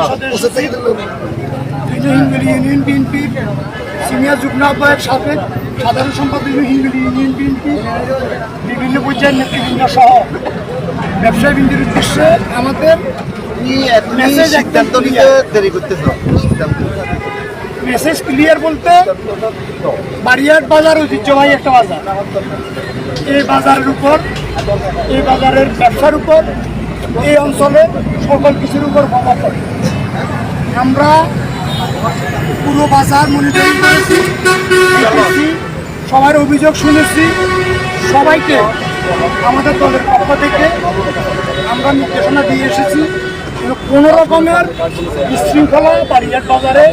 সদস্য হিঙ্গলি ইউনিয়ন বিএনপির সিনিয়র যুগ্ম আহ্বায়ক সাবেক সাধারণ সম্পাদক হিঙ্গলি ইউনিয়ন বিএনপি বিভিন্ন পর্যায়ের নেতৃবৃন্দ সহ ব্যবসায়ীবৃন্দের উদ্দেশ্যে আমাদের তুমি তুমি Message একদম সিদ্ধান্ত নিতে দেরি করতেছো। সিদ্ধান্ত মেসেজ ক্লিয়ার বলতে বাড়িয়াট বাজার ঐতিহ্যবাহী একটা বাজার। এই বাজারের উপর এই বাজারের ব্যবসার উপর এই অঞ্চলে সকল কিছুর উপর প্রভাব পড়ে। আমরা পুরো বাজার মনিটরিং করেছি সবার অভিযোগ শুনেছি। সবাইকে আমাদের দলের পক্ষ থেকে আমরা নির্দেশনা দিয়ে এসেছি কোনো রকমের বিশৃঙ্খলা বাড়িয়াট বাজারে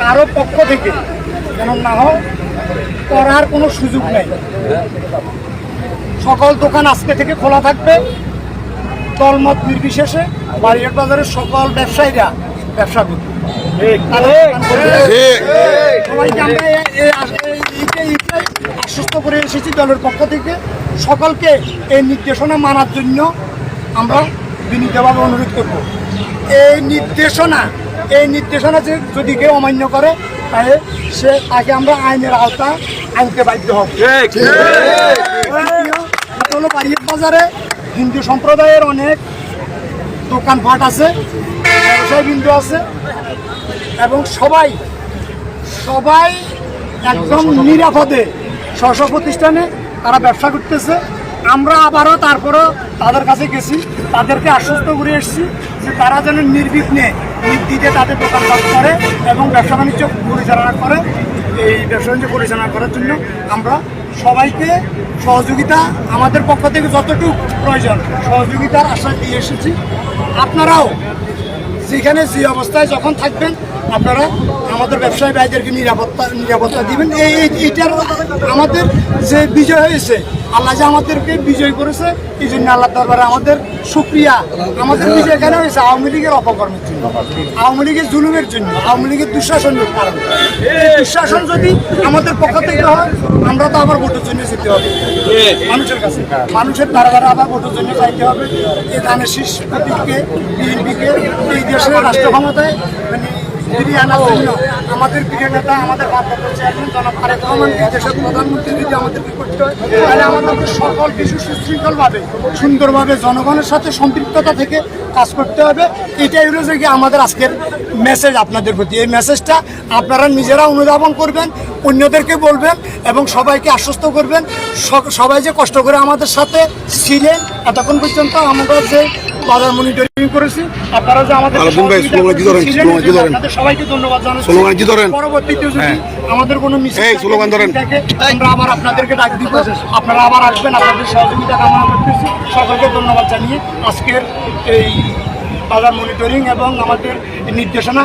কারও পক্ষ থেকে যেন না হয় করার কোনো সুযোগ নেই। সকল দোকান আজকে থেকে খোলা থাকবে। দলমত নির্বিশেষে বাড়িয়াট বাজারের সকল ব্যবসায়ীরা ব্যবসা করবে। সবাইকে আমরা আশ্বস্ত করে এসেছি দলের পক্ষ থেকে। সকলকে এই নির্দেশনা মানার জন্য আমরা বিনীতভাবে অনুরোধ করব। এই নির্দেশনা এই নির্দেশনা যে যদি কেউ অমান্য করে তাহলে সে তাকে আমরা আইনের আওতা আনতে বাধ্য হব। বাড়ির বাজারে হিন্দু সম্প্রদায়ের অনেক দোকানপাট আছে ব্যবসায় বিন্দু আছে এবং সবাই সবাই একদম নিরাপদে স্ব প্রতিষ্ঠানে তারা ব্যবসা করতেছে। আমরা আবারও তারপরও তাদের কাছে গেছি তাদেরকে আশ্বস্ত করে এসেছি। যে তারা যেন নির্বিঘ্নে নির্দিতে তাদের দোকানপাট করে এবং ব্যবসা বাণিজ্য পরিচালনা করে, এই ব্যবসা বাণিজ্য পরিচালনা করার জন্য আমরা সবাইকে সহযোগিতা আমাদের পক্ষ থেকে যতটুকু প্রয়োজন সহযোগিতার আশ্বাস দিয়ে এসেছি। আপনারাও যেখানে যে অবস্থায় যখন থাকবেন, আপনারা আমাদের ব্যবসায়ী ভাইদেরকে নিরাপত্তা নিরাপত্তা দিবেন। এই, এই- এইটার আমাদের যে বিজয় হয়েছে, আল্লাহ যে আমাদেরকে বিজয় করেছে এই জন্য আল্লাহ দরবারে আমাদের সুক্রিয়া। আমাদের বিজয় কেন হয়েছে? আওয়ামী লীগের অপকর্মের জন্য। আওয়ামী লীগের জুলুমের জন্য, আওয়ামী লীগের দুঃশাসনের কারণে। দুঃশাসন যদি আমাদের পক্ষ থেকে হয়, আমরা তো আবার ভোটের জন্য যেতে হবে। মানুষের কাছে। মানুষের দ্বারা দ্বারা আবার ভোটের জন্য যাইতে হবে। এই ধানের শীষ প্রতীককে বিএনপিকে এই রাষ্ট্র মানে আমাদের আমাদের প্রধানমন্ত্রী যদি আমাদেরকে করতে হয়, তাহলে আমাদেরকে সকল কিছু সুন্দরভাবে জনগণের সাথে সম্পৃক্ততা থেকে কাজ করতে হবে। এটাই হলো যে আমাদের আজকের মেসেজ আপনাদের প্রতি। এই মেসেজটা আপনারা নিজেরা অনুধাবন করবেন, অন্যদেরকে বলবেন এবং সবাইকে আশ্বস্ত করবেন। সবাই যে কষ্ট করে আমাদের সাথে ছিলেন, এতক্ষণ পর্যন্ত আমরা যে বাজার মনিটরিং করেছি। আপনারা যে আমাদের সবাইকে ধন্যবাদ জানাচ্ছি? পরবর্তীতে যদি হ্যাঁ। আমাদের কোনো মিছিল ধরেন। থাকে, আমরা আবার আপনাদেরকে ডাক দিব। আপনারা আবার আসবেন আপনাদের সহযোগিতা কামনা করতেছি। সকলকে ধন্যবাদ জানিয়ে আজকের এই বাজার মনিটরিং এবং আমাদের নির্দেশনা